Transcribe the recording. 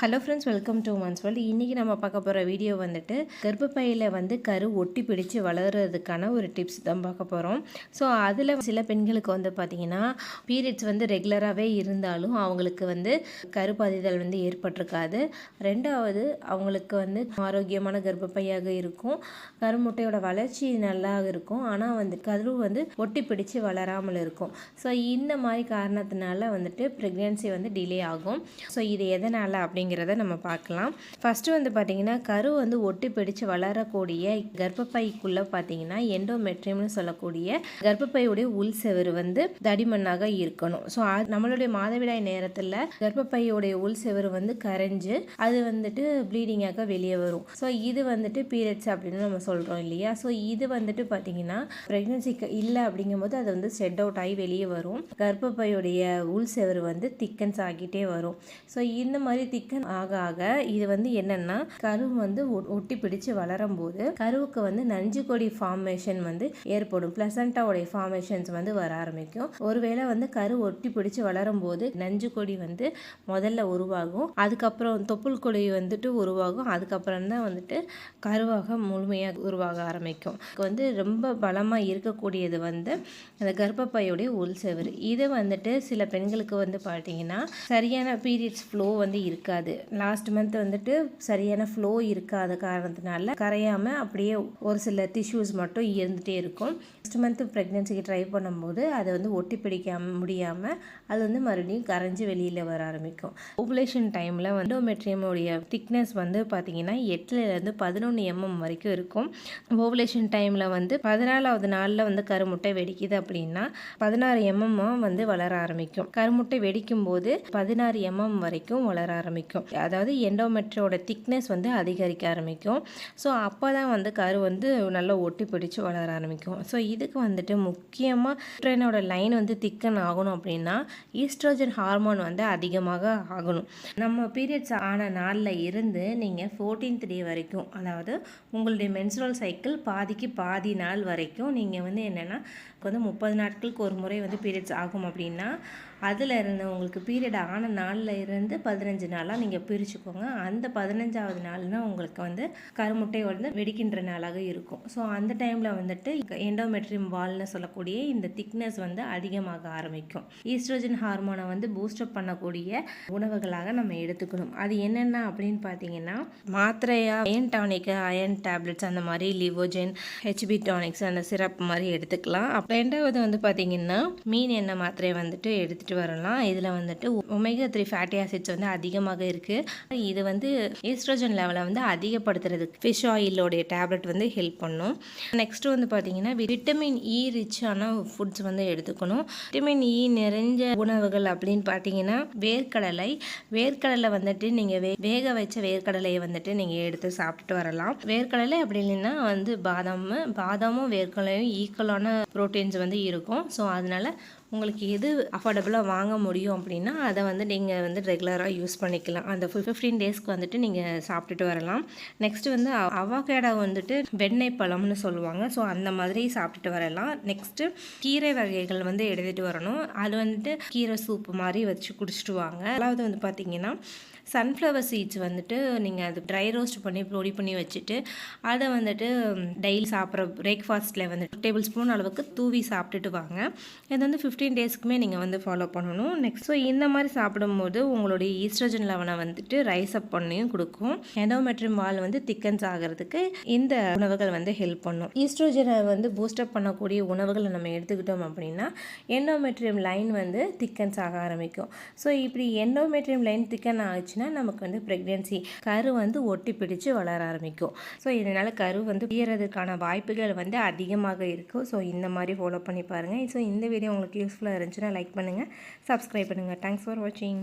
Hello friends welcome to man's world இன்றைக்கி நம்ம பார்க்க போகிற வீடியோ வந்துட்டு கர்ப்பப்பையில் வந்து கரு ஒட்டி பிடிச்சு வளர்கிறதுக்கான ஒரு டிப்ஸ் தான் பார்க்க போகிறோம் ஸோ அதில் சில பெண்களுக்கு வந்து பார்த்திங்கன்னா பீரியட்ஸ் வந்து ரெகுலராகவே இருந்தாலும் அவங்களுக்கு வந்து கருப்பாதிதல் வந்து ஏற்பட்டிருக்காது. ரெண்டாவது அவங்களுக்கு வந்து ஆரோக்கியமான கர்ப்பப்பையாக இருக்கும். கருமுட்டையோட வளர்ச்சி நல்லா இருக்கும். ஆனால் வந்து கரு வந்து ஒட்டி பிடிச்சு வளராமல் இருக்கும். ஸோ இந்த மாதிரி காரணத்தினால வந்துட்டு ப்ரெக்னென்சி வந்து டிலே ஆகும். ஸோ இது எதனால் அப்படிங்க அப்படிங்கிறத நம்ம பார்க்கலாம். ஃபஸ்ட்டு வந்து பார்த்திங்கன்னா கரு வந்து ஒட்டி பிடிச்சு வளரக்கூடிய கர்ப்பப்பைக்குள்ளே பார்த்தீங்கன்னா எண்டோமெட்ரியம்னு சொல்லக்கூடிய கர்ப்பப்பையுடைய உள் செவரு வந்து தடிமண்ணாக இருக்கணும். ஸோ நம்மளுடைய மாதவிடாய் நேரத்தில் கர்ப்பப்பையுடைய உள் செவரு வந்து கரைஞ்சு அது வந்துட்டு ப்ளீடிங்காக வெளியே வரும். ஸோ இது வந்துட்டு பீரியட்ஸ் அப்படின்னு நம்ம சொல்கிறோம் இல்லையா? ஸோ இது வந்துட்டு பார்த்தீங்கன்னா ப்ரெக்னன்சிக்கு இல்லை அப்படிங்கும்போது அது வந்து ஷெட் அவுட் ஆகி வெளியே வரும். கர்ப்பப்பையுடைய உள் செவரு வந்து திக்கன்ஸ் ஆகிட்டே வரும். ஸோ இந்த மாதிரி திக்கன் ஆக ஆக இது வந்து என்னன்னா கரு வந்து ஒட்டி பிடிச்சு வளரும் போது கருவுக்கு வந்து நஞ்சு கொடி ஃபார்மேஷன் வந்து ஏற்படும். பிளசண்டாவுடைய ஃபார்மேஷன்ஸ் வந்து வர ஆரம்பிக்கும். ஒருவேளை வந்து கரு ஒட்டி பிடிச்சு வளரும் போது நஞ்சு கொடி வந்து முதல்ல உருவாகும். அதுக்கப்புறம் தொப்புள் கொடி வந்துட்டு உருவாகும். அதுக்கப்புறம் தான் வந்துட்டு கருவாக முழுமையாக உருவாக ஆரம்பிக்கும். வந்து ரொம்ப பலமாக இருக்கக்கூடியது வந்து அந்த கர்ப்பப்பையுடைய உள் செவரு. இது வந்துட்டு சில பெண்களுக்கு வந்து பார்த்தீங்கன்னா சரியான பீரியட்ஸ் ஃப்ளோ வந்து இருக்காது. இருக்காது லாஸ்ட் மந்த் வந்துட்டு சரியான ஃப்ளோ இருக்காத காரணத்தினால கரையாமல் அப்படியே ஒரு சில டிஷ்யூஸ் மட்டும் இருந்துகிட்டே இருக்கும். நெக்ஸ்ட் மந்த் ப்ரெக்னென்சிக்கு ட்ரை பண்ணும்போது அதை வந்து ஒட்டி பிடிக்காம முடியாமல் அது வந்து மறுபடியும் கரைஞ்சி வெளியில் வர ஆரம்பிக்கும். ஓபுலேஷன் டைமில் வந்து மெட்ரியமுடைய திக்னஸ் வந்து பார்த்தீங்கன்னா எட்டுலேருந்து பதினொன்று எம்எம் வரைக்கும் இருக்கும். ஓபுலேஷன் டைமில் வந்து பதினாலாவது நாளில் வந்து கருமுட்டை வெடிக்குது அப்படின்னா பதினாறு எம்எம் வந்து வளர ஆரம்பிக்கும். கருமுட்டை வெடிக்கும் போது பதினாறு எம்எம் வரைக்கும் வளர ஆரம்பிக்கும். ஆரம்பிக்கும் அதாவது எண்டோமெட்ரோட திக்னஸ் வந்து அதிகரிக்க ஆரம்பிக்கும். ஸோ அப்போ தான் வந்து கரு வந்து நல்லா ஒட்டி பிடிச்சி வளர ஆரம்பிக்கும். ஸோ இதுக்கு வந்துட்டு முக்கியமாக ட்ரெயினோட லைன் வந்து திக்கன் ஆகணும் அப்படின்னா ஈஸ்ட்ரோஜன் ஹார்மோன் வந்து அதிகமாக ஆகணும். நம்ம பீரியட்ஸ் ஆன நாளில் இருந்து நீங்கள் ஃபோர்டீன்த் டே வரைக்கும் அதாவது உங்களுடைய மென்சுரல் சைக்கிள் பாதிக்கு பாதி நாள் வரைக்கும் நீங்கள் வந்து என்னென்னா வந்து முப்பது நாட்களுக்கு ஒரு முறை வந்து பீரியட்ஸ் ஆகும் அப்படின்னா அதில் இருந்து உங்களுக்கு பீரியட் ஆன நாளில் இருந்து பதினஞ்சு நாளாக நீங்கள் பிரிச்சுக்கோங்க. அந்த பதினஞ்சாவது நாள்னா உங்களுக்கு வந்து கருமுட்டை வந்து வெடிக்கின்ற நாளாக இருக்கும். ஸோ அந்த டைமில் வந்துட்டு எண்டோமெட்ரியம் வால்னு சொல்லக்கூடிய இந்த திக்னஸ் வந்து அதிகமாக ஆரம்பிக்கும். ஈஸ்ட்ரோஜன் ஹார்மோனை வந்து பூஸ்டப் பண்ணக்கூடிய உணவுகளாக நம்ம எடுத்துக்கணும். அது என்னென்ன அப்படின்னு பார்த்தீங்கன்னா மாத்திரையா அயன் டானிக்கு அயன் டேப்லெட்ஸ் அந்த மாதிரி லிவோஜென் ஹெச்பி டானிக்ஸ் அந்த சிரப் மாதிரி எடுத்துக்கலாம். ரெண்டாவது வந்து பார்த்தீங்கன்னா மீன் எண்ணெய் மாத்திரையை வந்துட்டு எடுத்துகிட்டு வரலாம். இதில் வந்துட்டு ஒமேகா த்ரீ ஃபேட்டி ஆசிட்ஸ் வந்து அதிகமாக இருக்குது இது வந்து ஈஸ்ட்ரோஜன் லெவலை வந்து அதிகப்படுத்துறதுக்கு ஃபிஷ் ஆயிலோடைய டேப்லெட் வந்து ஹெல்ப் பண்ணும். நெக்ஸ்ட்டு வந்து பார்த்தீங்கன்னா விட்டமின் இ ரிச்சான e ஃபுட்ஸ் வந்து எடுத்துக்கணும். விட்டமின் இ e நிறைஞ்ச உணவுகள் அப்படின்னு பார்த்தீங்கன்னா வேர்க்கடலை. வேர்க்கடலை வந்துட்டு நீங்கள் வே வேக வச்ச வேர்க்கடலையை வந்துட்டு நீங்கள் எடுத்து சாப்பிட்டுட்டு வரலாம். வேர்க்கடலை அப்படி இல்லைன்னா வந்து பாதாம் பாதாமும் வேர்க்கடலையும் ஈக்குவலான ப்ரோட்டீன்ஸ் வந்து இருக்கும். ஸோ அதனால் உங்களுக்கு எது அஃபோர்டபுளாக வாங்க முடியும் அப்படின்னா அதை வந்து நீங்கள் வந்து ரெகுலராக யூஸ் பண்ணிக்கலாம். அந்த ஃபிஃப்டீன் டேஸ்க்கு வந்துட்டு நீங்கள் சாப்பிட்டுட்டு வரலாம். நெக்ஸ்ட்டு வந்து அவாகேடா வந்துட்டு வெண்ணெய் பழம்னு சொல்லுவாங்க. ஸோ அந்த மாதிரி சாப்பிட்டுட்டு வரலாம். நெக்ஸ்ட்டு கீரை வகைகள் வந்து எடுத்துகிட்டு வரணும். அது வந்துட்டு கீரை சூப்பு மாதிரி வச்சு குடிச்சிட்டு வாங்க. அதாவது வந்து பார்த்திங்கன்னா சன்ஃப்ளவர் சீட்ஸ் வந்துட்டு நீங்கள் அது ட்ரை ரோஸ்ட் பண்ணி பொடி பண்ணி வச்சுட்டு அதை வந்துட்டு டெய்லி சாப்பிட்ற பிரேக்ஃபாஸ்ட்டில் வந்து டேபிள் ஸ்பூன் அளவுக்கு தூவி சாப்பிட்டுட்டு வாங்க. இது வந்து ஃபிஃப்டீன் டேஸ்க்குமே நீங்கள் வந்து ஃபாலோ பண்ணணும். நெக்ஸ்ட் ஸோ இந்த மாதிரி சாப்பிடும்போது உங்களுடைய ஈஸ்ட்ரஜன் லெவனை வந்துட்டு ரைஸ் அப் பண்ணியும் கொடுக்கும். எண்டோமெட்ரிம் வால் வந்து திக்கன்ஸ் ஆகிறதுக்கு இந்த உணவுகள் வந்து ஹெல்ப் பண்ணும். ஈஸ்ட்ரோஜனை வந்து பூஸ்டப் பண்ணக்கூடிய உணவுகளை நம்ம எடுத்துக்கிட்டோம் அப்படின்னா எண்டோமெட்ரியம் லைன் வந்து திக்கன்ஸ் ஆக ஆரம்பிக்கும். ஸோ இப்படி எண்டோமெட்ரியம் லைன் திக்கன் ஆச்சுன்னா ஆச்சுன்னா நமக்கு வந்து ப்ரெக்னென்சி கரு வந்து ஒட்டி பிடிச்சு வளர ஆரம்பிக்கும். ஸோ இதனால் கரு வந்து பியறதுக்கான வாய்ப்புகள் வந்து அதிகமாக இருக்கும். ஸோ இந்த மாதிரி ஃபாலோ பண்ணி பாருங்கள் ஸோ இந்த வீடியோ உங்களுக்கு யூஸ்ஃபுல்லாக இருந்துச்சுன்னா லைக் பண்ணுங்கள் சப்ஸ்கிரைப் பண்ணுங்கள் தேங்க்ஸ் ஃபார் வாட்சிங்